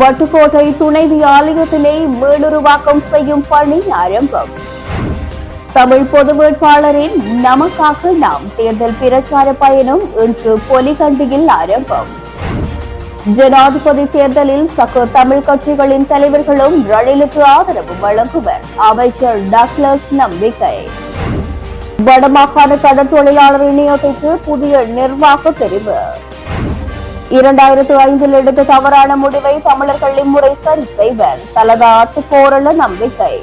வட்டுக்கோட்டை துணைவி ஆலயத்தினை மீளுருவாக்கம் செய்யும் பணி ஆரம்பம். தமிழ் பொது வேட்பாளரின் நமக்காக நாம் தேர்தல் பிரச்சார பயணம் இன்று பொலிகண்டியில் ஆரம்பம். ஜனாதிபதி தேர்தலில் சக தமிழ் கட்சிகளின் தலைவர்களும் ரணிலுக்கு ஆதரவு வழங்குவர். அமைச்சர் டக்ளஸ் நம்பிக்கை. வடமாகாண கடற்தொழிலாளர் இணையத்திற்கு புதிய நிர்வாக தெரிவு. இரண்டாயிரத்து ஐந்தில் எடுத்த தவறான முடிவை தமிழர்கள் இம்முறை சரி செய்வர். தலதா அத்துக்கோரள நம்பிக்கை.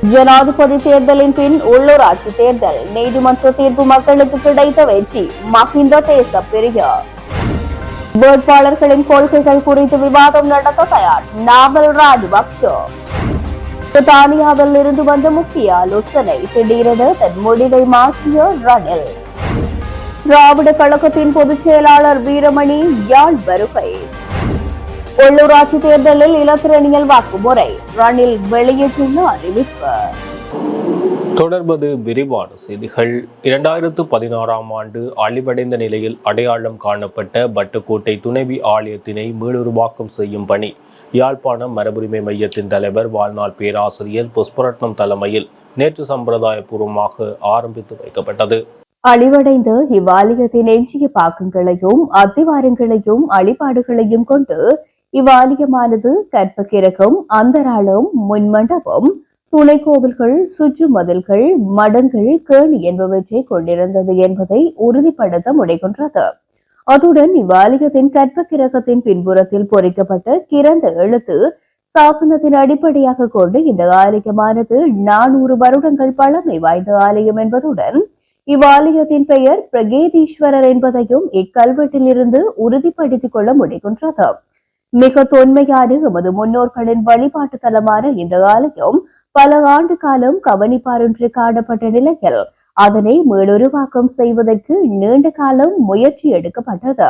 ஜனாதிபதி தேர்தலின் பின் உள்ளூராட்சி தேர்தல். நீதிமன்ற தீர்ப்பு மக்களுக்கு கிடைத்த வெற்றி. மஹிந்த தேச பிரியா. வேட்பாளர்களின் கொள்கைகள் குறித்து விவாதம் நடத்த தயார். நாவல் ராஜபக்ஷ. பிரித்தானியாவில் இருந்து வந்த முக்கிய ஆலோசனை. திடீரென தன் முடிவை மாற்றிய ரணில். திராவிட கழகத்தின் பொதுச் செயலாளர் வீரமணி யாழ் வருகை. உள்ளூராட்சி தேர்தலில் இலத்திரணியல் வாக்குமுறை. ரணில் வெளியிட்டுள்ள அறிவிப்பு. தொடர்பது விரிவான செய்திகள். இரண்டாயிரத்து பதினாறாம் ஆண்டு அழிவடைந்த நிலையில் அடையாளம் காணப்பட்ட பட்டுக்கோட்டை துணைவி ஆலயத்தினை மீளுருவாக்கம் செய்யும் பணி. யாழ்ப்பாணம் மரபுரிமை மையத்தின் தலைவர் வாழ்நாள் பேராசிரியர் புஷ்பரட்னம் தலைமையில் நேற்று சம்பிரதாயபூர்வமாக ஆரம்பித்து வைக்கப்பட்டது. அழிவடைந்த இவ்வாலயத்தின் எஞ்சிய பாக்கங்களையும் அத்திவாரங்களையும் அழிபாடுகளையும் கொண்டு இவ்வாலயமானது கற்பகிரகம் அந்தராளம் முன்மண்டபம் துணை கோவில்கள் சுற்று மதில்கள் மடங்கள் கேணி என்பவற்றை கொண்டிருந்தது என்பதை உறுதிப்படுத்த முனைகின்றது. அத்துடன் இவ்வாலயத்தின் கற்பகிரகத்தின் பின்புறத்தில் பொறிக்கப்பட்ட கிறந்த எழுத்து சாசனத்தின் அடிப்படையாக கொண்டு இந்த ஆலயமானது நானூறு வருடங்கள் பழமை வாய்ந்த ஆலயம் என்பதுடன் இவ்வாலயத்தின் பெயர் பிரகேதீஸ்வரர் என்பதையும் இக்கல்வெட்டிலிருந்து உறுதிப்படுத்திக் கொள்ள முடிகின்றது. மிக தொன்மையான எமது முன்னோர்களின் வழிபாட்டு தலமான இந்த ஆலயம் பல ஆண்டு காலம் கவனிப்பாரின்றி காணப்பட்ட நிலையில் அதனை மீளுருவாக்கம் செய்வதற்கு நீண்ட காலம் முயற்சி எடுக்கப்பட்டது.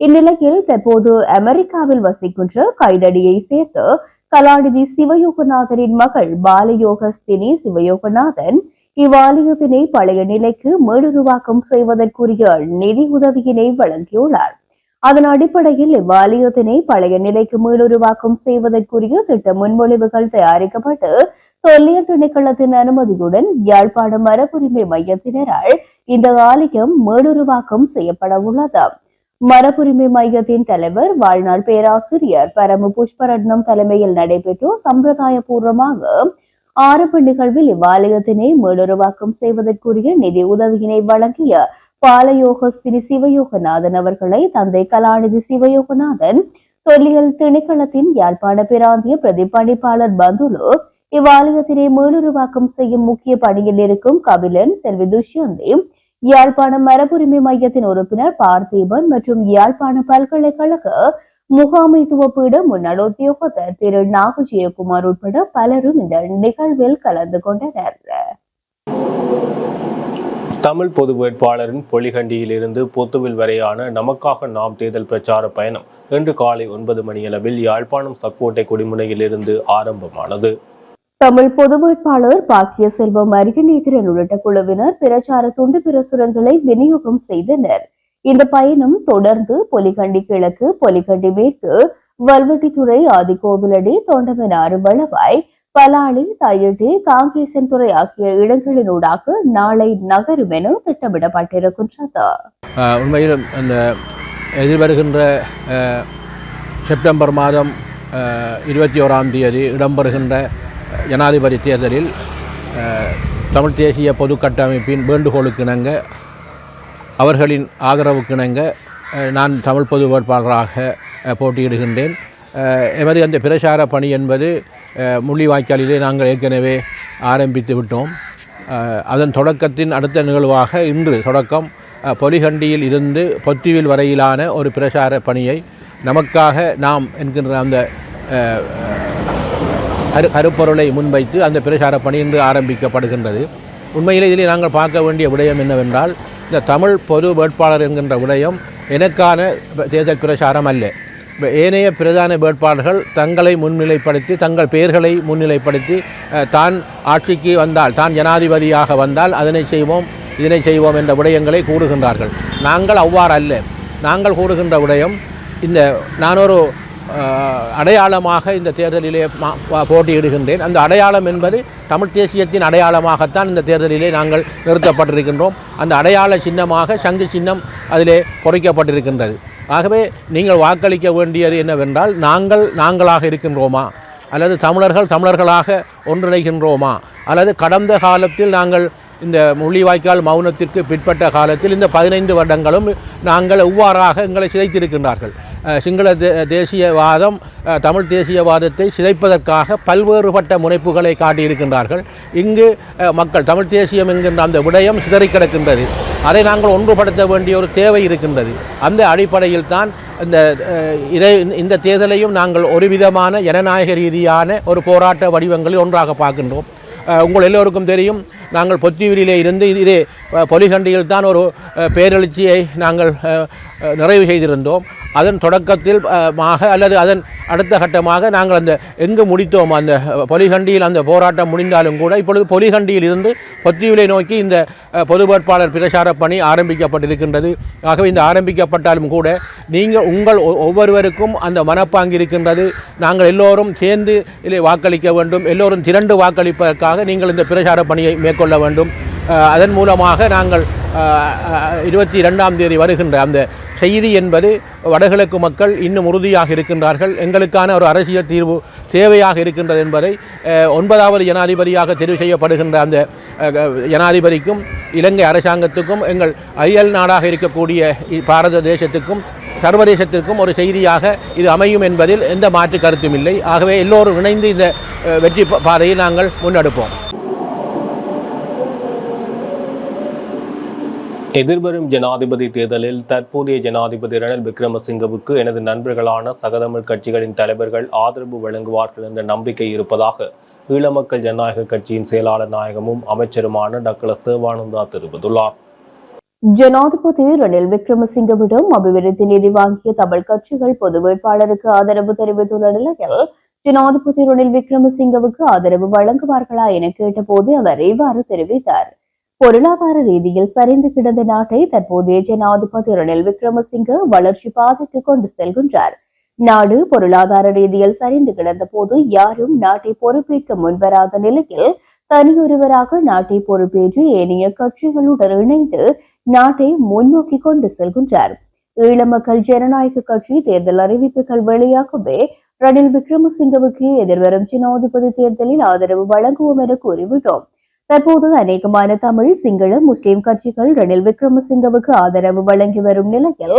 இந்நிலையில் தற்போது அமெரிக்காவில் வசிக்கின்ற கைதடியை சேர்த்து கலாநிதி சிவயோகநாதரின் மகள் பாலயோகஸ்தினி சிவயோகநாதன் இவ்வாலயத்தினை பழைய நிலைக்கு மீளுருவாக்கம் செய்வதற்குரிய நிதி உதவியினை வழங்கியுள்ளார். அதன் அடிப்படையில் இவ்வாலயத்தினை பழைய நிலைக்கு மீளுருவாக்கம் செய்வதற்குரிய திட்ட முன்மொழிவுகள் தயாரிக்கப்பட்டு தொல்லியல் திணைக்களத்தின் அனுமதியுடன் யாழ்ப்பாணம் மரபுரிமை மையத்தினரால் இந்த ஆலயம் மீளுருவாக்கம் செய்யப்பட உள்ளது மரபுரிமை மையத்தின் தலைவர் வாழ்நாள் பேராசிரியர் பரம புஷ்பரட்னம் தலைமையில் நடைபெற்ற சம்பிரதாய பூர்வமாக ஆரம்ப நிகழ்வில் இவ்வாலயத்தினை மீளுருவாக்கம் செய்வதற்குரிய நிதி உதவியினை வழங்கிய பாலயோகஸ்திரி சிவயோகநாதன் அவர்களை தந்தை கலாநிதி சிவயோகநாதன் தொல்லியல் திணைக்களத்தின் யாழ்ப்பாண பிராந்திய பிரதிப்பணிப்பாளர் பந்துலு இவ்வாலயத்தினை மீளுருவாக்கம் செய்யும் முக்கிய பணியில் இருக்கும் கபிலன் செல்வி துஷ்யந்தி யாழ்ப்பாணம் மரபுரிமை மையத்தின் உறுப்பினர் பார்த்தீபன் மற்றும் யாழ்ப்பாண பல்கலைக்கழக முகாமைத்துவ பீட முன்னாள் உத்தியோகத்தர் திரு. நாகு ஜெயக்குமார் உட்பட பலரும் இந்த நிகழ்வில் கலந்து கொண்டனர். தமிழ் பொது வேட்பாளரின் பொலிகண்டியிலிருந்து பொத்துவில் வரையான நமக்காக நாம் தேர்தல் பிரச்சார பயணம் இன்று காலை ஒன்பது மணியளவில் யாழ்ப்பாணம் சக்கோட்டை குடிமுனையிலிருந்து ஆரம்பமானது. தமிழ் பொது வேட்பாளர் பாக்கிய செல்வம் அருகநேத்திரன் உள்ளிட்ட குழுவினர் பிரச்சார துண்டு பிரசுரங்களை விநியோகம் செய்தனர். இந்த பயணம் தொடர்ந்து பொலிகண்டி கிழக்கு பொலிகண்டி மேற்கு வல்வெட்டித்துறை ஆதிகோவிலடி தொண்டமனாறு வளவாய் பலாளி தயட்டி காங்கேசன் துறை ஆகிய இடங்களினூடாக நாளை நகரும் என திட்டமிடப்பட்டிருக்கின்றது. ஆஹ் உண்மையில் அந்த எதிர்வருகின்ற செப்டம்பர் மாதம் ஆஹ், இருபத்தி ஓராம் தேதி இடம்பெறுகின்ற ஜனாதிபதி தேர்தலில் ஆஹ், தமிழ் தேசிய பொது கட்டமைப்பின் வேண்டுகோளுக்கிணங்க அவர்களின் ஆதரவுக்கிணங்க நான் தமிழ் பொது வேட்பாளராக போட்டியிடுகின்றேன். எமது அந்த பிரச்சார பணி என்பது முள்ளிவாய்க்காலிலே நாங்கள் ஏற்கனவே ஆரம்பித்து விட்டோம். அதன் தொடக்கத்தின் அடுத்த நிகழ்வாக இன்று தொடக்கம் பொலிகண்டியில் இருந்து பொத்திவில் வரையிலான ஒரு பிரச்சார பணியை நமக்காக நாம் என்கின்ற அந்த கரு கருப்பொருளை முன்வைத்து அந்த பிரச்சார பணி இன்று ஆரம்பிக்கப்படுகின்றது. உண்மையில் இதில் நாங்கள் பார்க்க வேண்டிய விடயம் என்னவென்றால் இந்த தமிழ் பொது வேட்பாளர் என்கின்ற விடயம் எனக்கான தேர்தல் பிரச்சாரம் அல்ல. ஏனைய பிரதான வேட்பாளர்கள் தங்களை முன்னிலைப்படுத்தி தங்கள் பெயர்களை முன்னிலைப்படுத்தி தான் ஆட்சிக்கு வந்தால் தான் ஜனாதிபதியாக வந்தால் அதனை செய்வோம் இதனை செய்வோம் என்ற விடயங்களை கூறுகின்றார்கள். நாங்கள் அவ்வாறு அல்ல நாங்கள் கூறுகின்ற விடயம் இந்த நான் ஒரு அடையாளமாக இந்த தேர்தலிலே மா- போட்டியிடுகின்றேன். அந்த அடையாளம் என்பது தமிழ் தேசியத்தின் அடையாளமாகத்தான் இந்த தேர்தலிலே நாங்கள் நிறுத்தப்பட்டிருக்கின்றோம். அந்த அடையாள சின்னமாக சங்கு சின்னம் அதிலே குறைக்கப்பட்டிருக்கின்றது ஆகவே நீங்கள் வாக்களிக்க வேண்டியது என்னவென்றால் நாங்கள் நாங்களாக இருக்கின்றோமா? அல்லது தமிழர்கள் தமிழர்களாக ஒன்றிணைகின்றோமா? அல்லது கடந்த காலத்தில் நாங்கள் இந்த முள்ளிவாய்க்கால் மௌனத்திற்கு பிற்பட்ட காலத்தில் இந்த பதினைந்து வருடங்களும் நாங்கள் எவ்வாறாக எங்களை சிதைத்திருக்கின்றார்கள். சிங்கள தே தேசியவாதம் தமிழ் தேசியவாதத்தை சிதைப்பதற்காக பல்வேறுபட்ட முனைப்புகளை காட்டியிருக்கின்றார்கள். இங்கு மக்கள் தமிழ் தேசியம் என்கின்ற அந்த விடயம் சிதறிக் கிடக்கின்றது. அதை நாங்கள் ஒன்றுபடுத்த வேண்டிய ஒரு தேவை இருக்கின்றது. அந்த அடிப்படையில் தான் இந்த இதை இந்த தேர்தலையும் நாங்கள் ஒரு விதமான ஜனநாயக ரீதியான ஒரு போராட்ட வடிவங்களில் ஒன்றாக பார்க்கின்றோம். உங்கள் எல்லோருக்கும் தெரியும் நாங்கள் பொத்தியூரிலே இருந்து இதே பொலிகண்டியில் தான் ஒரு பேரெழுச்சியை நாங்கள் நிறைவு செய்திருந்தோம். அதன் தொடக்கத்தில் மாக அல்லது அதன் அடுத்த கட்டமாக நாங்கள் அந்த எங்கு முடித்தோம் அந்த பொலிகண்டியில் அந்த போராட்டம் முடிந்தாலும் கூட இப்பொழுது பொலிகண்டியில் இருந்து பொத்தியூரை நோக்கி இந்த பொது வேட்பாளர் பிரச்சார பணி ஆரம்பிக்கப்பட்டிருக்கின்றது. ஆகவே இந்த ஆரம்பிக்கப்பட்டாலும் கூட நீங்கள் உங்கள் ஒ- ஒவ்வொருவருக்கும் அந்த மனப்பாங்கு இருக்கின்றது. நாங்கள் எல்லோரும் சேர்ந்து இதில் வாக்களிக்க வேண்டும். எல்லோரும் திரண்டு வாக்களிப்பதற்காக நீங்கள் இந்த பிரச்சார பணியை மேற்கொள்ள வேண்டும். அதன் மூலமாக நாங்கள் இருபத்தி ரெண்டாம் தேதி வருகின்ற அந்த செய்தி என்பது வடகிழக்கு மக்கள் இன்னும் உறுதியாக இருக்கின்றார்கள். எங்களுக்கான ஒரு அரசியல் தீர்வு தேவையாக இருக்கின்றது என்பதை ஒன்பதாவது ஜனாதிபதியாக தெரிவு செய்யப்படுகின்ற அந்த ஜனாதிபதிக்கும் இலங்கை அரசாங்கத்துக்கும் எங்கள் அயல் நாடாக இருக்கக்கூடிய பாரத தேசத்துக்கும் சர்வதேசத்திற்கும் ஒரு செய்தியாக இது அமையும் என்பதில் எந்த மாற்று கருத்தும் இல்லை. ஆகவே எல்லோரும் இணைந்து இந்த வெற்றி பா- பாதையை நாங்கள் முன்னெடுப்போம். எதிர்வரும் ஜனாதிபதி தேர்தலில் தற்போதைய ஜனாதிபதி ரணில் விக்ரமசிங்கவுக்கு எனது நண்பர்களான சகதமிழ் கட்சிகளின் தலைவர்கள் ஆதரவு வழங்குவார்கள் என்ற நம்பிக்கை இருப்பதாக ஈழமக்கள் ஜனநாயக கட்சியின் செயலாளர் நாயகமும் அமைச்சருமான டாக்டர் தேவானந்தா தெரிவித்துள்ளார். ஜனாதிபதி ரணில் விக்ரமசிங்கவிடம் அபிவிருத்தி நிதி வாங்கிய தமிழ் கட்சிகள் பொது வேட்பாளருக்கு ஆதரவு தெரிவித்துள்ள நிலையில் ஜனாதிபதி ரணில் விக்ரமசிங்கவுக்கு ஆதரவு வழங்குவார்களா என கேட்டபோது அவர் இவ்வாறு தெரிவித்தார். பொருளாதார ரீதியில் சரிந்து கிடந்த நாட்டை தற்போதைய ஜனாதிபதி ரணில் விக்ரமசிங்க வளர்ச்சி பாதைக்கு கொண்டு செல்கின்றார். நாடு பொருளாதார ரீதியில் சரிந்து கிடந்த போது யாரும் நாட்டை பொறுப்பேற்க முன்வராத நிலையில் தனியொருவராக நாட்டை பொறுப்பேற்று ஏனைய கட்சிகளுடன் இணைந்து நாட்டை முன்னோக்கி கொண்டு செல்கின்றார். ஈழ மக்கள் ஜனநாயக கட்சி தேர்தல் அறிவிப்புகள் வெளியாகவே ரணில் விக்ரமசிங்கவுக்கு எதிர்வரும் ஜனாதிபதி தேர்தலில் ஆதரவு வழங்குவோம் என கூறிவிட்டோம். தற்போது அநேகமான தமிழ் சிங்கள முஸ்லிம் கட்சிகள் ரணில் விக்ரமசிங்கவுக்கு ஆதரவு வழங்கி வரும் நிலையில்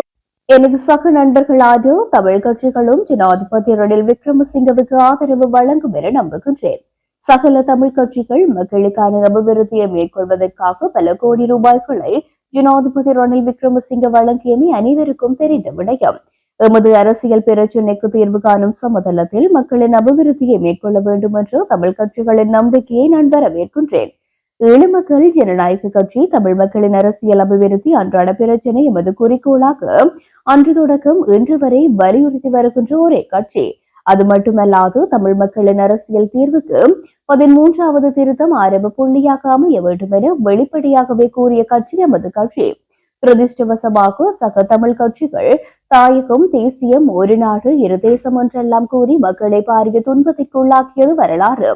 எனது சக நண்பர்களான தமிழ் கட்சிகளும் ஜனாதிபதி ரணில் விக்ரமசிங்கவுக்கு ஆதரவு வழங்கும் என நம்புகின்றேன். சகல தமிழ் கட்சிகள் மக்களுக்கான அபிவிருத்தியை மேற்கொள்வதற்காக பல கோடி ரூபாய்களை ஜனாதிபதி ரணில் விக்ரமசிங்க வழங்கியமை அனைவருக்கும் தெரிந்த விடயம். எமது அரசியல் பிரச்சினைக்கு தீர்வு காணும் சமதளத்தில் மக்களின் அபிவிருத்தியை மேற்கொள்ள வேண்டும் என்று தமிழ் கட்சிகளின் நம்பிக்கையை நான் வரவேற்கின்றேன். ஈழமக்கள் ஜனநாயக கட்சி தமிழ் மக்களின் அரசியல் அபிவிருத்தி அன்றாட பிரச்சனை எமது குறிக்கோளாக. அன்று தொடக்கம் இன்று வரை வலியுறுத்தி வருகின்ற ஒரே கட்சி. அது மட்டுமல்லாது தமிழ் மக்களின் அரசியல் தீர்வுக்கு பதிமூன்றாவது திருத்தம் ஆரம்ப புள்ளியாக அமைய வேண்டும் என வெளிப்படையாகவே கூறிய கட்சி எமது கட்சி. துரதிருஷ்டவசமாக சக தமிழ் கட்சிகள் தாயகம் தேசியம் ஒரு நாடு இரு தேசம் என்றெல்லாம் கூறி மக்களை பாரிய துன்பத்திற்குள்ளாக்கியது வரலாறு.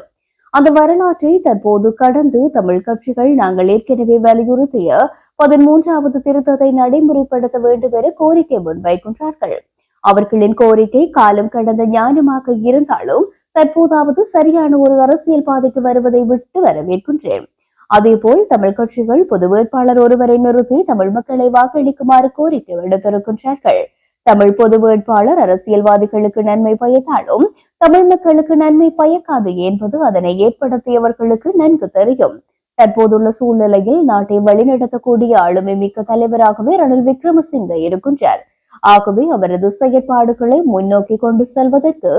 அந்த வரலாற்றை தற்போது கடந்து தமிழ் கட்சிகள் நாங்கள் ஏற்கனவே வலியுறுத்திய பதிமூன்றாவது திருத்தத்தை நடைமுறைப்படுத்த வேண்டும் என கோரிக்கை முன்வைக்கின்றார்கள். அவர்களின் கோரிக்கை காலம் கடந்த ஞானமாக இருந்தாலும் தற்போதாவது சரியான ஒரு அரசியல் பாதைக்கு வருவதை விட்டு வரவேற்கின்றேன். அதேபோல் தமிழ் கட்சிகள் பொது வேட்பாளர் ஒருவரை நிறுத்தி தமிழ் மக்களை வாக்களிக்குமாறு கோரிக்கை விடுத்திருக்கின்றார்கள். தமிழ் பொது வேட்பாளர் அரசியல்வாதிகளுக்கு நன்மை பயத்தாலும் தமிழ் மக்களுக்கு நன்மை பயக்காது என்பது அதனை ஏற்படுத்தியவர்களுக்கு நன்கு தெரியும். தற்போதுள்ள சூழ்நிலையில் நாட்டை வழிநடத்தக்கூடிய ஆளுமை மிக்க தலைவராகவே ரணில் விக்ரமசிங்க இருக்கின்றார். ஆகவே அவரது செயற்பாடுகளை முன்னோக்கி கொண்டு செல்வதற்கு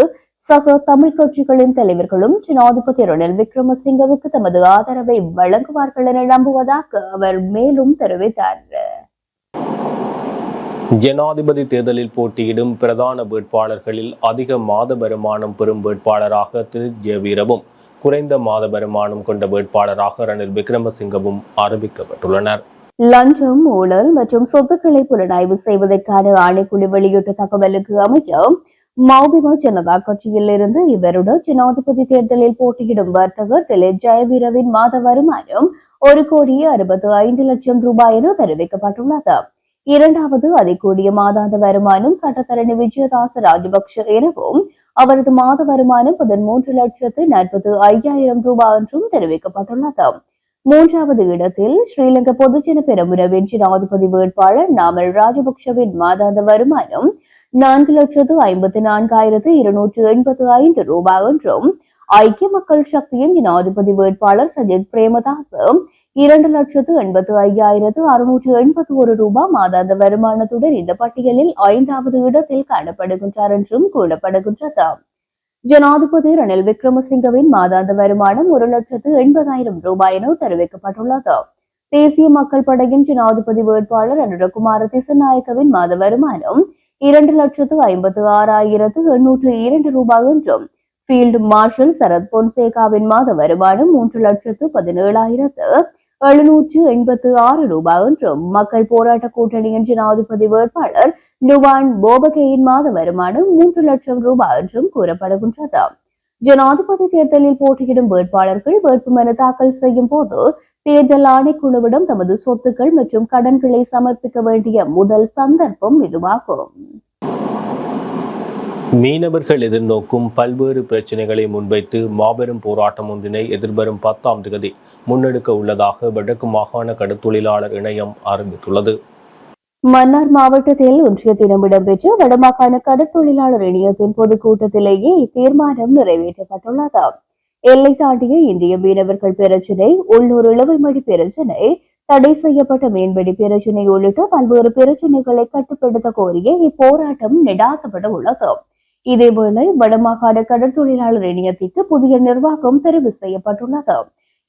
சக தமிழ் கட்சிகளின் தலைவர்களும் ஜனாதிபதி ரணில் விக்ரமசிங்கவுக்கு தமது ஆதரவை வழங்குவார்கள் என நம்புவதாக அவர் மேலும் தெரிவித்தார். ஜனாதிபதி தேர்தலில் போட்டியிடும் பிரதான வேட்பாளர்களில் அதிக மாத வருமானம் பெறும் வேட்பாளராக திரு. ஜெவீரவும் குறைந்த மாத வருமானம் கொண்ட வேட்பாளராக ரணில் விக்ரமசிங்கவும் அறிவிக்கப்பட்டுள்ளனர். லஞ்சம் ஊழல் மற்றும் சொத்துக்களை புலனாய்வு செய்வதற்கான ஆணைக்குழு வெளியிட்ட தகவலுக்கு அமைய மௌபிம ஜனதா கட்சியில் இருந்து இவருடன் ஜனாதிபதி தேர்தலில் போட்டியிடும் வர்த்தகர் திலே ஜெயவீரவின் மாத வருமானம் ஒரு கோடியே அறுபத்து ஐந்து லட்சம் ரூபாய் என தெரிவிக்கப்பட்டுள்ளது. இரண்டாவது அதிகூடிய மாதாந்த வருமானம் சட்டத்தரணி விஜயதாச ராஜபக்ஷ எனவும் அவரது மாத வருமானம் பதிமூன்று லட்சத்து நாற்பது ஐயாயிரம் ரூபாய் என்றும் தெரிவிக்கப்பட்டுள்ளது. மூன்றாவது இடத்தில் ஸ்ரீலங்கா பொதுஜன பெருமுறை வெற்றி ஜனாதிபதி வேட்பாளர் நாமல் ராஜபக்சவின் மாதாந்த வருமானம் நான்கு லட்சத்து ஐம்பத்தி நான்காயிரத்து இருநூற்று எண்பத்து ஐந்து ரூபாய் என்றும் ஐக்கிய மக்கள் சக்தியின் ஜனாதிபதி வேட்பாளர் சஜித் பிரேமதாச இரண்டு லட்சத்து எண்பத்து ஐயாயிரத்து அறுநூற்று எண்பத்தி ஒரு ரூபாய் மாதாந்த வருமானத்துடன் இந்த பட்டியலில் ஐந்தாவது இடத்தில் காணப்படுகின்றார் என்றும் கூறப்படுகின்றது. ஜனாதிபதி ரணில் விக்ரமசிங்கவின் மாதாந்த வருமானம் ஒரு லட்சத்து எண்பதாயிரம் ரூபாய் என தெரிவிக்கப்பட்டுள்ளது. தேசிய மக்கள் படையின் ஜனாதிபதி வேட்பாளர் அனுரகுமார திசநாயக்கவின் மாத வருமானம் இரண்டு லட்சத்து ஐம்பத்து ஆறாயிரத்து எண்ணூற்று இரண்டு ரூபாய் என்றும் ஃபீல்டு மார்ஷல் சரத் பொன்சேகாவின் மாத வருமானம் மூன்று லட்சத்து பதினேழாயிரத்து எழுநூற்று எண்பத்து ஆறு ரூபாய் என்றும் மக்கள் போராட்ட கூட்டணியின் ஜனாதிபதி வேட்பாளர் நுவான் போபகேயின் மாத வருமானம் மூன்று லட்சம் ரூபாய் என்றும் கூறப்படுகின்றது. ஜனாதிபதி தேர்தலில் போட்டியிடும் வேட்பாளர்கள் வேட்புமனு தாக்கல் செய்யும் போது தேர்தல் ஆணைக்குழுவிடம் தமது சொத்துக்கள் மற்றும் கடன்களை சமர்ப்பிக்க வேண்டிய முதல் சந்தர்ப்பம் இதுவாகும். மீனவர்கள் எதிர்நோக்கும் பல்வேறு பிரச்சனைகளை முன்வைத்து மாபெரும் போராட்டம் ஒன்றினை எதிர்வரும் பத்தாம் தேதி முன்னெடுக்க உள்ளதாக வடக்கு மாகாண கடத்தொழிலாளர் இணையம் அறிவித்துள்ளது. மன்னார் மாவட்டத்தில் ஒன்றிய தினம் இடம்பெற்ற வடமாகாண கடற்தொழிலாளர் இணையத்தின் பொதுக்கூட்டத்திலேயே இத்தீர்மானம் நிறைவேற்றப்பட்டுள்ளது. எல்லை தாண்டிய இந்திய மீனவர்கள் பிரச்சினை உள்ளூர் இளவைமடி பிரச்சினை தடை செய்யப்பட்ட மீன்பிடி பிரச்சினை உள்ளிட்ட பல்வேறு பிரச்சினைகளை கட்டுப்படுத்த கோரிய இப்போராட்டம் நடாத்தப்பட உள்ளது. இதேவேளை வடமாகாண கடற்தொழிலாளர் இணையத்திற்கு புதிய நிர்வாகம் தெரிவு செய்யப்பட்டுள்ளது.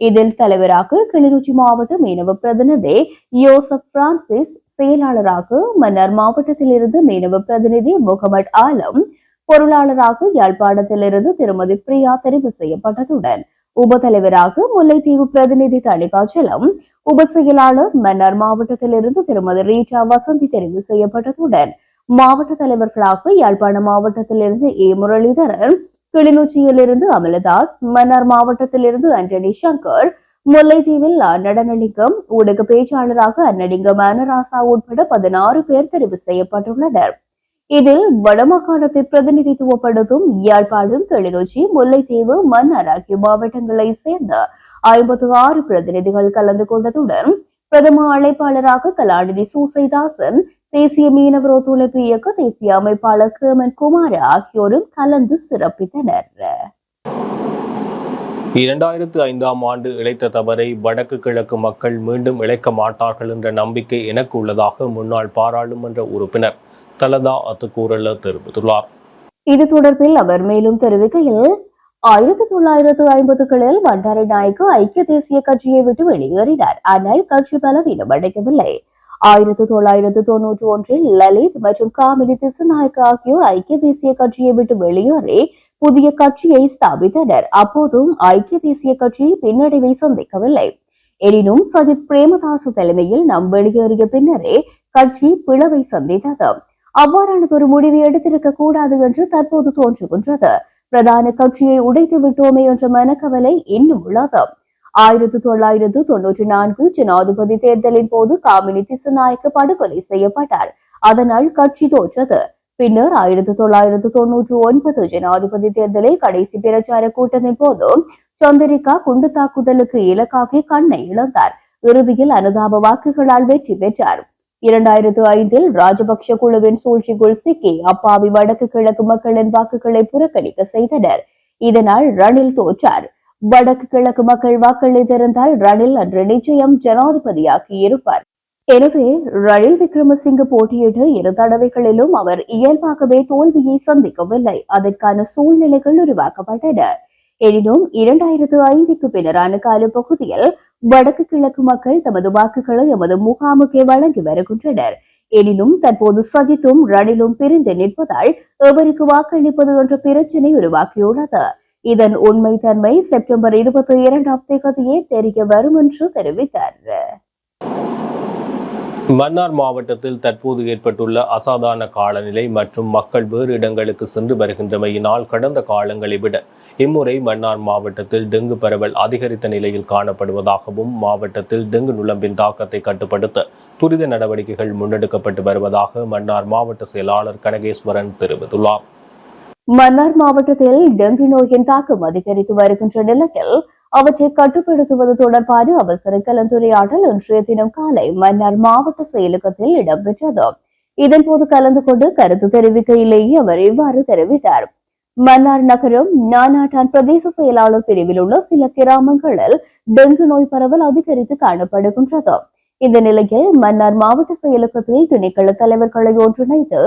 இதில் தலைவராக கிளிநொச்சி மாவட்ட மீனவ பிரதிநிதி யோசப் பிரான்சிஸ் செயலாளராக மன்னார் மாவட்டத்திலிருந்து மீனவ பிரதிநிதி முகமது ஆலம் பொருளாளராக யாழ்ப்பாணத்திலிருந்து திருமதி பிரியா தெரிவு செய்யப்பட்டதுடன் உப தலைவராக முல்லைத்தீவு பிரதிநிதி தணிகாச்சலம் உப செயலாளர் மன்னார் மாவட்டத்திலிருந்து திருமதி ரீட்டா வசந்தி தெரிவு செய்யப்பட்டதுடன் மாவட்ட தலைவர்களாக யாழ்ப்பாண மாவட்டத்திலிருந்து ஏ. முரளிதரன் கிளிநொச்சியிலிருந்து அமலதாஸ் மன்னார் மாவட்டத்திலிருந்து அஞ்சனி சங்கர் முல்லைத்தீவில் நடனலிங்கம் ஊடக பேச்சாளராக அன்னலிங்கம் அனராசா உட்பட பதினாறு பேர் தெரிவு செய்யப்பட்டுள்ளனர். இதில் வடமாகாணத்தை பிரதிநிதித்துவப்படுத்தும் யாழ்ப்பாணம் கிளிநொச்சி முல்லைத்தீவு மன்னார் ஆகிய மாவட்டங்களை சேர்ந்த ஐம்பத்து ஆறு பிரதிநிதிகள் கலந்து கொண்டதுடன் பிரதம அழைப்பாளராக கலாநிதி சூசைதாசன் தேசிய மீனவர் ஒத்துழைப்பு இயக்க தேசிய அமைப்பாளர் கேமன் குமார் ஆகியோரும் கலந்து சிறப்பித்தனர். இரண்டாயிரத்து ஐந்தாம் ஆண்டு இழைத்த தவறை வடக்கு கிழக்கு மக்கள் மீண்டும் இழைக்க மாட்டார்கள் என்ற நம்பிக்கை எனக்கு உள்ளதாக முன்னாள் பாராளுமன்ற உறுப்பினர் தலதா அத்துக்கூரல்ல தெரிவித்துள்ளார். இது தொடர்பில் அவர் மேலும் தெரிவிக்கையில் ஆயிரத்தி தொள்ளாயிரத்து ஐம்பதுகளில் பண்டாரி நாயக்கு ஐக்கிய தேசிய கட்சியை விட்டு வெளியேறினார். ஆனால் கட்சி பலவீனம் அடையவில்லை ஆயிரத்தி தொள்ளாயிரத்து தொன்னூற்றி ஒன்றில் லலித் மற்றும் காமினி திசுநாயக் ஆகியோர் ஐக்கிய தேசிய கட்சியை விட்டு வெளியேறி புதிய கட்சியை ஸ்தாபித்தனர். அப்போதும் ஐக்கிய தேசிய கட்சி பின்னடைவை சந்திக்கவில்லை. எனினும் சஜித் பிரேமதாசு தலைமையில் நாம் வெளியேறிய பின்னரே கட்சி பிளவை சந்தித்தது. அவ்வாறானதொரு முடிவை எடுத்திருக்க கூடாது என்று தற்போது தோன்றுகின்றது. பிரதான கட்சியை உடைத்து விட்டோமே என்ற மனக்கவலை இன்னும் உள்ளது. ஆயிரத்து தொள்ளாயிரத்து தொன்னூற்றி நான்கு ஜனாதிபதி தேர்தலின் போது காமினி திசுநாயக்க படுகொலை செய்யப்பட்டார். அதனால் கட்சி தோற்றது. பின்னர் ஆயிரத்து தொள்ளாயிரத்து தொன்னூற்று ஒன்பது ஜனாதிபதி தேர்தலில் கடைசி பிரச்சார கூட்டத்தின் போது சந்திரிகா குண்டு தாக்குதலுக்கு இலக்காகி கண்ணை இழந்தார். இறுதியில் அனுதாப வாக்குகளால் வெற்றி பெற்றார். இரண்டாயிரத்து ஐந்தில் ராஜபக்ஷ குழுவின் சூழ்ச்சிக்குள் சிக்கி அப்பாவி வடக்கு கிழக்கு மக்களின் வாக்குகளை புறக்கணிக்க செய்தனர். இதனால் ரணில் தோற்றார். வடக்கு கிழக்கு மக்கள் வாக்களித்திருந்தால் ரணில் அன்று நிச்சயம் ஜனாதிபதியாகி இருப்பார். எனவே ரணில் விக்ரமசிங்க போட்டியிட்டு இரு தடவைகளிலும் அவர் இயல்பாகவே தோல்வியை சந்திக்கவில்லை. அதற்கான சூழ்நிலைகள் உருவாக்கப்பட்டன. எனினும் இரண்டாயிரத்து ஐந்துக்கு பின்னரான காலப்பகுதியில் வடக்கு கிழக்கு மக்கள் தமது வாக்குகளை எமது முகாமுக்கே வழங்கி வருகின்றனர். எனினும் தற்போது சஜித்தும் ரணிலும் பிரிந்து நிற்பதால் எவருக்கு வாக்களிப்பது என்ற பிரச்சினை உருவாக்கியுள்ளது இதன் உண்மை தன்மை செப்டம்பர் இருபத்தி இரண்டாம் தேதியே தெரிய வரும் என்று தெரிவித்தார். மன்னார் மாவட்டத்தில் தற்போது ஏற்பட்டுள்ள அசாதாரண காலநிலை மற்றும் மக்கள் வேறு இடங்களுக்கு சென்று வருகின்றமையினால் கடந்த காலங்களை விட இம்முறை மன்னார் மாவட்டத்தில் டெங்கு பரவல் அதிகரித்த நிலையில் காணப்படுவதாகவும் மாவட்டத்தில் டெங்கு நுளம்பின் தாக்கத்தை கட்டுப்படுத்த துரித நடவடிக்கைகள் முன்னெடுக்கப்பட்டு வருவதாக மன்னார் மாவட்ட செயலாளர் கனகேஸ்வரன் தெரிவித்துள்ளார். மன்னார் மாவட்டத்தில் டெங்கு நோயின் தாக்கம் அதிகரித்து வருகின்ற நிலையில் அவற்றை கட்டுப்படுத்துவது தொடர்பான அவசர கலந்துரையாடல் இன்றைய தினம் காலை மன்னார் மாவட்ட செயலகத்தில் இடம்பெற்றது. இதன்போது கலந்து கொண்டு கருத்து தெரிவிக்கையிலேயே அவர் இவ்வாறு தெரிவித்தார். மன்னார் நகரம் நானாட்டான் பிரதேச செயலாளர் பிரிவில் உள்ள சில கிராமங்களில் டெங்கு நோய் பரவல் அதிகரித்து காணப்படுகின்றது. இந்த நிலையில் மன்னார் மாவட்ட செயலகத்தில் திணைக்கள தலைவர்களை ஒன்றிணைத்து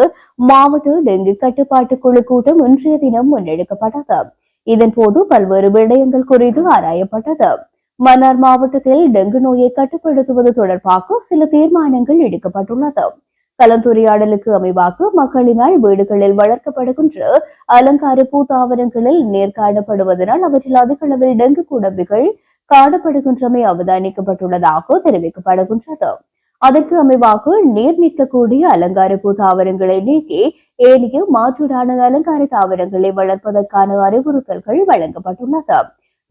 மாவட்ட டெங்கு கட்டுப்பாட்டு குழு கூட்டம் இன்றைய தினம் முன்னெடுக்கப்பட்டது. இதன்போது பல்வேறு விடயங்கள் குறித்து ஆராயப்பட்டது. மன்னார் மாவட்டத்தில் டெங்கு நோயை கட்டுப்படுத்துவது தொடர்பாக சில தீர்மானங்கள் எடுக்கப்பட்டுள்ளது. கலந்துரையாடலுக்கு அமைவாக மக்களினால் வீடுகளில் வளர்க்கப்படுகின்ற அலங்கார பூத்தாவரங்களில் நீர் காணப்படுவதனால் அவற்றில் அதிக அளவில் டெங்கு குடம்பிகள் காணப்படுகின்றமை அவதானிக்கப்பட்டுள்ளதாக தெரிவிக்கப்படுகின்றது. அதற்கு அமைவாக நீர் நிற்கக்கூடிய அலங்கார பூ தாவரங்களை நீக்கி ஏனைய மாற்றுடான அலங்கார தாவரங்களை வளர்ப்பதற்கான அறிவுறுத்தல்கள் வழங்கப்பட்டுள்ளது.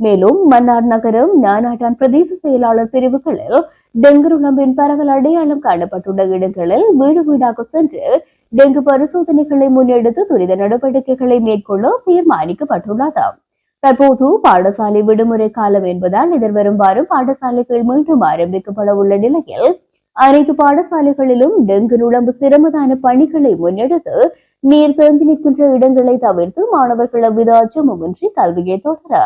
மேலும் மன்னார் நகரம் நானாட்டான் பிரதேச செயலாளர் பிரிவுகளில் டெங்கு நுளம்பின் பரவல் அடையாளம் காணப்பட்டுள்ள இடங்களில் வீடு வீடாக சென்று டெங்கு பரிசோதனைகளை முன்னெடுத்து துரித நடவடிக்கைகளை மேற்கொள்ள தீர்மானிக்கப்பட்டுள்ளது. தற்போது பாடசாலை விடுமுறை காலம் என்பதால் எதிர்வரும் வாரம் பாடசாலைகள் மீண்டும் ஆரம்பிக்கப்பட உள்ள நிலையில் அனைத்து பாடசாலைகளிலும் டெங்கு நுழம்பு சிரமதான பணிகளை முன்னெடுத்து நீர் தேங்கி நிற்கின்ற இடங்களை தவிர்த்து மாணவர்கள் அவ்வித அச்சமுமின்றி கல்வியை தொடர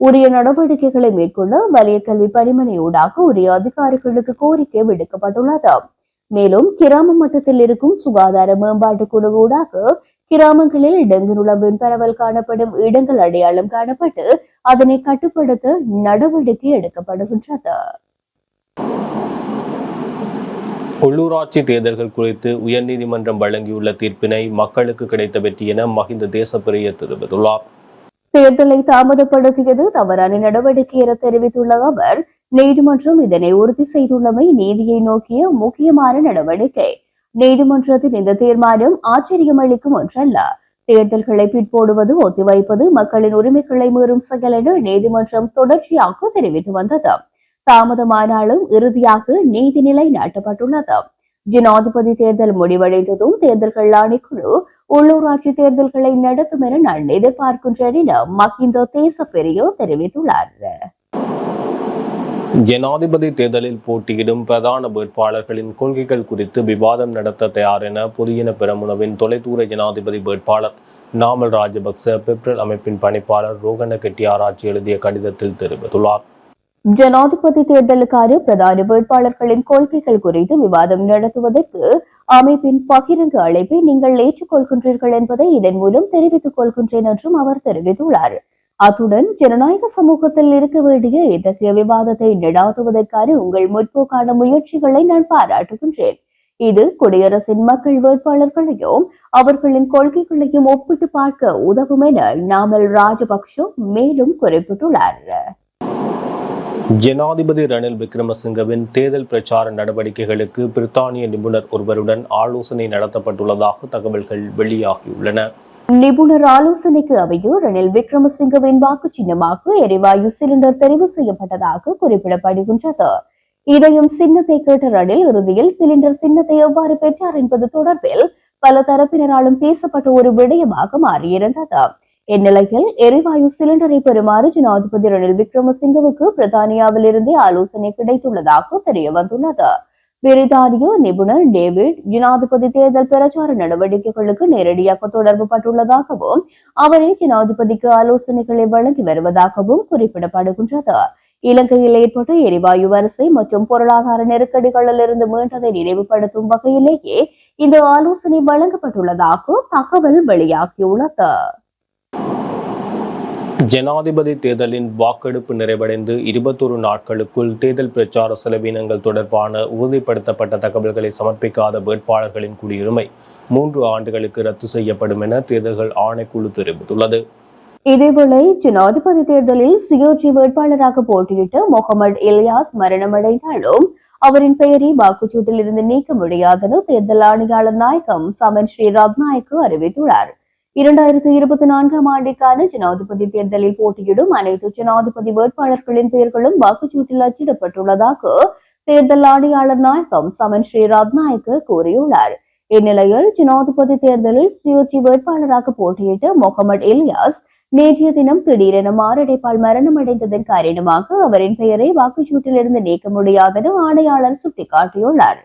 உரிய நடவடிக்கைகளை மேற்கொள்ள வலய கல்வி பணிமனையூடாக உரிய அதிகாரிகளுக்கு கோரிக்கை விடுக்கப்பட்டுள்ளது. மேலும் கிராம மட்டத்தில் இருக்கும் சுகாதார மேம்பாட்டு குழு ஊடாக கிராமங்களில் டெங்கு நுழம்பின் பரவல் காணப்படும் இடங்கள் அடையாளம் காணப்பட்டு அதனை கட்டுப்படுத்த நடவடிக்கை எடுக்கப்படுகின்றது. உள்ளூராட்சி தேர்தல்கள் குறித்து உயர்நீதிமன்றம் வழங்கியுள்ள தீர்ப்பினை மக்களுக்கு கிடைத்த வெற்றி என மஹிந்த தேசப்பிரிய தெரிவித்துள்ளார். தேர்தலை தாமதப்படுத்தியது தவறான நடவடிக்கை என தெரிவித்துள்ள அவர் நீதிமன்றம் இதனை உறுதி செய்துள்ளமை நீதியை நோக்கிய முக்கியமான நடவடிக்கை. நீதிமன்றத்தின் இந்த தீர்மானம் ஆச்சரியமளிக்கும் ஒன்றல்ல. தேர்தல்களை பிற்போடுவது ஒத்திவைப்பது மக்களின் உரிமைகளை மீறும் செயல் என நீதிமன்றம் தொடர்ச்சியாக தெரிவித்து வந்தது. தாமதமானாலும் இறுதியாக நீதி நிலை நாட்டப்பட்டுள்ளது. ஜனாதிபதி தேர்தல் முடிவடைந்ததும் தேர்தல்கள் ஆணைக்குழு உள்ளூராட்சி தேர்தல்களை நடத்தும் என நான் எதிர்பார்க்கின்றேன் என மஹிந்த தேசப்பெரியோ தெரிவித்துள்ளார். ஜனாதிபதி தேர்தலில் போட்டியிடும் பிரதான வேட்பாளர்களின் கொள்கைகள் குறித்து விவாதம் நடத்த தயார் என புதியன பெரமுனவின் தொலைதூர ஜனாதிபதி வேட்பாளர் நாமல் ராஜபக்ச பிப்ரல் அமைப்பின் பணிப்பாளர் ரோகண கெட்டியாராட்சி எழுதிய கடிதத்தில் தெரிவித்துள்ளார். ஜனாதிபதி தேர்தலுக்கான பிரதான வேட்பாளர்களின் கொள்கைகள் குறித்து விவாதம் நடத்துவதற்கு அமைப்பின் பகிரங்க அழைப்பை நீங்கள் ஏற்றுக்கொள்கின்றீர்கள் என்பதை இதன் மூலம் தெரிவித்துக் கொள்கின்றேன் என்றும் அவர் தெரிவித்துள்ளார். அத்துடன் ஜனநாயக சமூகத்தில் இருக்க வேண்டிய இத்தகைய விவாதத்தை நடாத்துவதற்கான உங்கள் முற்போக்கான முயற்சிகளை நான் பாராட்டுகின்றேன். இது குடியரசின் மக்கள் வேட்பாளர்களையும் அவர்களின் கொள்கைகளையும் ஒப்பிட்டு பார்க்க உதவும் என நாமல் ராஜபக்ஷ மேலும் குறிப்பிட்டுள்ளார். ஜனாதிபதி ரணில் விக்ரமசிங்கவின் தேர்தல் பிரச்சார நடவடிக்கைகளுக்கு பிரித்தானிய நிபுணர் ஒருவருடன் ஆலோசனை நடத்தப்பட்டுள்ளதாக தகவல்கள் வெளியாகியுள்ளன. நிபுணர் ஆலோசனைக்கு அமைய ரணில் விக்ரமசிங்கவின் வாக்கு சின்னமாக எரிவாயு சிலிண்டர் தெரிவு செய்யப்பட்டதாக குறிப்பிடப்படுகின்றது. இதையும் சின்னத்தை கேட்ட ரணில் இறுதியில் சிலிண்டர் சின்னத்தை எவ்வாறு பெற்றார் என்பது தொடர்பில் பல தரப்பினராலும் பேசப்பட்ட ஒரு விடயமாக மாறியிருந்தது. இந்நிலையில் எரிவாயு சிலிண்டரை பெறுமாறு ஜனாதிபதி ரணில் விக்ரமசிங்கவுக்கு பிரித்தானியாவில் இருந்தே ஆலோசனை கிடைத்துள்ளதாக தெரிய வந்துள்ளது பிரித்தானிய நிபுணர் டேவிட் ஜனாதிபதி தேர்தல் பிரச்சார நடவடிக்கைகளுக்கு நேரடியாக தொடர்பு பட்டுள்ளதாகவும் அவரே ஜனாதிபதிக்கு ஆலோசனைகளை வழங்கி வருவதாகவும் குறிப்பிடப்படுகின்றது. இலங்கையில் ஏற்பட்ட எரிவாயு வரிசை மற்றும் பொருளாதார நெருக்கடிகளிலிருந்து மீண்டதை நினைவுபடுத்தும் வகையிலேயே இந்த ஆலோசனை வழங்கப்பட்டுள்ளதாக தகவல் வெளியாகியுள்ளது. ஜனாதிபதி தேர்தலின் வாக்கெடுப்பு நிறைவடைந்து இருபத்தொரு நாட்களுக்குள் தேர்தல் பிரச்சார செலவினங்கள் தொடர்பான உறுதிப்படுத்தப்பட்ட தகவல்களை சமர்ப்பிக்காத வேட்பாளர்களின் குடியுரிமை மூன்று ஆண்டுகளுக்கு ரத்து செய்யப்படும் என தேர்தல்கள் ஆணைக்குழு தெரிவித்துள்ளது. இதேவேளை ஜனாதிபதி தேர்தலில் சுயோட்சி வேட்பாளராக போட்டியிட்ட முகமது இலியாஸ் மரணமடைந்தாலும் அவரின் பெயரை வாக்குச்சீட்டில் இருந்து நீக்க முடியாதென தேர்தல் ஆணையாளர் நாயகம் சமன் ஸ்ரீ ரத்நாயக்கு அறிவித்துள்ளார். இரண்டாயிரத்தி இருபத்தி நான்காம் ஆண்டிற்கான ஜனாதிபதி தேர்தலில் போட்டியிடும் அனைத்து ஜனாதிபதி வேட்பாளர்களின் பெயர்களும் வாக்குச்சீட்டில் அச்சிடப்பட்டுள்ளதாக தேர்தல் ஆணையாளர் நாயகம் சமன் ஸ்ரீ ரத்நாயக்கு கூறியுள்ளார். இந்நிலையில் ஜனாதிபதி தேர்தலில் சுயேட்சை வேட்பாளராக போட்டியிட்ட முகமது இலியாஸ் நேற்றைய தினம் திடீரென மாரடைப்பால் மரணமடைந்ததன் காரணமாக அவரின் பெயரை வாக்குச்சீட்டிலிருந்து நீக்க முடியாதென ஆணையாளர் சுட்டிக்காட்டியுள்ளார்.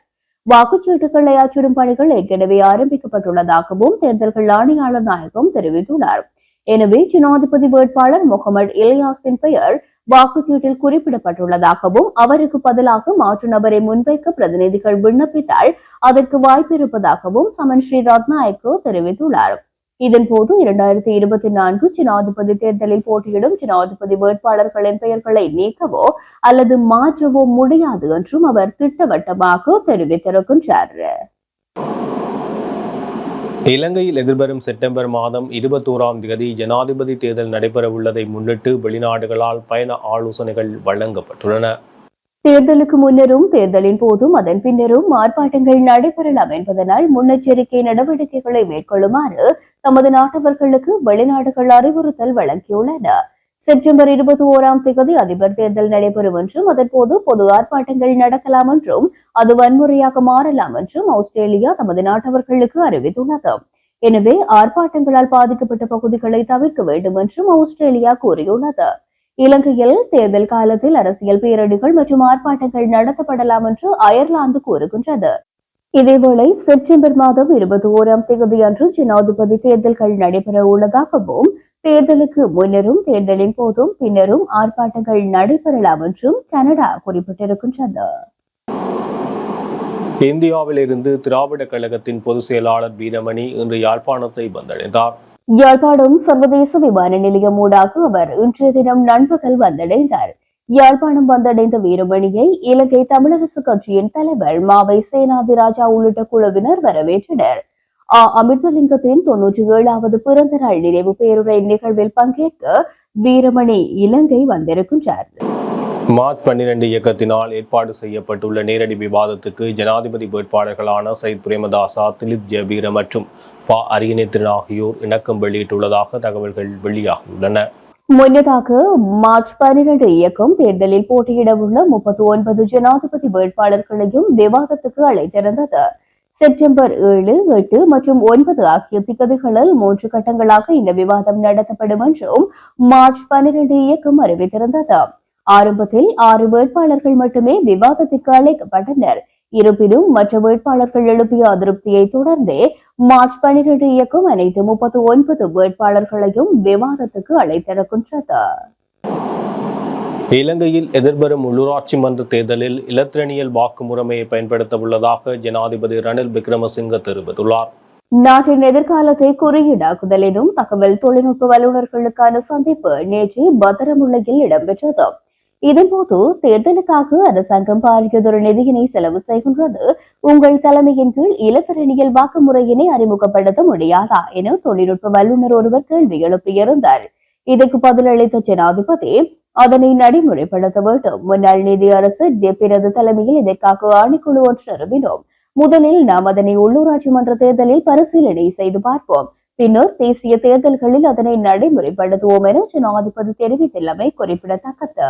வாக்குச்சீட்டுகளை அச்சிடும் பணிகள் ஏற்கனவே ஆரம்பிக்கப்பட்டுள்ளதாகவும் தேர்தல்கள் ஆணையாளர் நாயகம் தெரிவித்துள்ளார். எனவே ஜனாதிபதி வேட்பாளர் முகமது இலியாஸின் பெயர் வாக்குச்சீட்டில் குறிப்பிடப்பட்டுள்ளதாகவும் அவருக்கு பதிலாக மாற்று நபரை முன்வைக்க பிரதிநிதிகள் விண்ணப்பித்தால் அதற்கு வாய்ப்பு இருப்பதாகவும் சமன் ஸ்ரீ ரத்நாயக்கு தெரிவித்துள்ளார். இதன்போது இரண்டாயிரத்தி இருபத்தி நான்கு ஜனாதிபதி தேர்தலில் போட்டியிடும் ஜனாதிபதி வேட்பாளர்களின் பெயர்களை நீக்கவோ அல்லது மாற்றவோ முடியாது என்றும் அவர் திட்டவட்டமாக தெரிவித்திருக்கின்றார். இலங்கையில் எதிர்வரும் செப்டம்பர் மாதம் இருபத்தோராம் தேதி ஜனாதிபதி தேர்தல் நடைபெறவுள்ளதை முன்னிட்டு வெளிநாடுகளால் பயண ஆலோசனைகள் வழங்கப்பட்டுள்ளன. தேர்தலுக்கு முன்னரும் தேர்தலின் போதும் அதன் பின்னரும் ஆர்ப்பாட்டங்கள் நடைபெறலாம் என்பதனால் முன்னெச்சரிக்கை நடவடிக்கைகளை மேற்கொள்ளுமாறு தமது நாட்டவர்களுக்கு வெளிநாடுகள் அறிவுறுத்தல் வழங்கியுள்ளன. செப்டம்பர் இருபத்தி ஓராம் தேதி அதிபர் தேர்தல் நடைபெறும் என்றும் அதன்போது பொது ஆர்ப்பாட்டங்கள் நடக்கலாம் என்றும் அது வன்முறையாக மாறலாம் என்றும் ஆஸ்திரேலியா தமது நாட்டவர்களுக்கு அறிவித்துள்ளது. எனவே ஆர்ப்பாட்டங்களால் பாதிக்கப்பட்ட பகுதிகளை தவிர்க்க வேண்டும் என்றும் ஆஸ்திரேலியா கூறியுள்ளது. இலங்கையில் தேர்தல் காலத்தில் அரசியல் பேரணிகள் மற்றும் ஆர்ப்பாட்டங்கள் நடத்தப்படலாம் என்று அயர்லாந்து கூறுகின்றது. இதேவேளை செப்டம்பர் மாதம் இருபத்தி ஓராம் தேதி அன்று ஜனாதிபதி தேர்தல்கள் நடைபெற உள்ளதாகவும் தேர்தலுக்கு முன்னரும் தேர்தலின் போதும் பின்னரும் ஆர்ப்பாட்டங்கள் நடைபெறலாம் என்றும் கனடா குறிப்பிட்டிருக்கின்றது. இந்தியாவில் இருந்து திராவிட கழகத்தின் பொதுச் செயலாளர் வீரமணி இன்று யாழ்ப்பாணத்தை வந்தடைந்தார். யாழ்ப்பாணம் சர்வதேச விமான நிலையம் ஊடாக அவர் இன்றைய தினம் நண்பகல் வந்தடைந்தார். யாழ்ப்பாணம் வந்தடைந்த வீரமணியை இலங்கை தமிழரசு கட்சியின் தலைவர் மாவை சேனாதி ராஜா உள்ளிட்ட குழுவினர் வரவேற்றனர். ஆ. அமிர்தலிங்கத்தின் தொன்னூற்றி ஏழாவது பிறந்த நாள் நினைவு பேருரை நிகழ்வில் பங்கேற்க வீரமணி இலங்கை வந்திருக்கின்றார். மார்ச் பன்னிரண்டு இயக்கத்தினால் ஏற்பாடு செய்யப்பட்டுள்ள நேரடி விவாதத்துக்கு ஜனாதிபதி வேட்பாளர்களான சயித் பிரேமதாசா திலித் ஜபீர மற்றும் ப. அரியநேத்திரன் ஆகியோர் இணக்கம் வெளியிட்டுள்ளதாக தகவல்கள் வெளியாகியுள்ளன. முன்னதாக மார்ச் பனிரெண்டு இயக்கம் தேர்தலில் போட்டியிடவுள்ள முப்பத்தி ஒன்பது ஜனாதிபதி வேட்பாளர்களையும் விவாதத்துக்கு அழைத்திருந்தது. செப்டம்பர் ஏழு எட்டு மற்றும் ஒன்பது ஆகிய திகதிகளில் மூன்று கட்டங்களாக இந்த விவாதம் நடத்தப்படும் என்றும் மார்ச் பனிரெண்டு இயக்கம் அறிவித்திருந்தது. ஆரம்பத்தில் ஆறு வேட்பாளர்கள் மட்டுமே விவாதத்திற்கு அழைக்கப்பட்டனர். இருப்பினும் மற்ற வேட்பாளர்கள் எழுப்பிய அதிருப்தியை தொடர்ந்தே மார்ச் பனிரெண்டு இயக்கம் அனைத்து முப்பத்தி ஒன்பது வேட்பாளர்களையும் விவாதத்துக்கு அழைத்திருக்கின்றது. இலங்கையில் எதிர்வரும் உள்ளூராட்சி மன்ற தேர்தலில் இலத்திரனியல் வாக்கு முறைமையை பயன்படுத்த உள்ளதாக ஜனாதிபதி ரணில் விக்ரமசிங்க தெரிவித்துள்ளார். நாட்டின் எதிர்காலத்தை குறியீடாக்குதல் எனும் தகவல் தொழில்நுட்ப வல்லுநர்களுக்கான சந்திப்பு நேற்று பத்திரமுல்லையில் இடம்பெற்றது. இதன்போது தேர்தலுக்காக அரசாங்கம் பாரியதொரு நிதியினை செலவு செய்கின்றது. உங்கள் தலைமையின் கீழ் இலக்கரணியில் வாக்கு முறையினை அறிமுகப்படுத்த முடியாதா என தொழில்நுட்ப வல்லுநர் ஒருவர் கேள்வி எழுப்பியிருந்தார். இதற்கு பதிலளித்த ஜனாதிபதி அதனை நடைமுறைப்படுத்த வேண்டும். முன்னாள் நிதி அரசு டெப்பிரது தலைமையில் இதற்காக ஆணைக்குழு ஒன்று நிறுவினோம். முதலில் நாம் அதனை உள்ளூராட்சி மன்ற தேர்தலில் பரிசீலனை செய்து பார்ப்போம். பின்னர் தேசிய தேர்தல்களில் அதனை நடைமுறைப்படுத்துவோம் என ஜனாதிபதி தெரிவித்துள்ளமை குறிப்பிடத்தக்கது.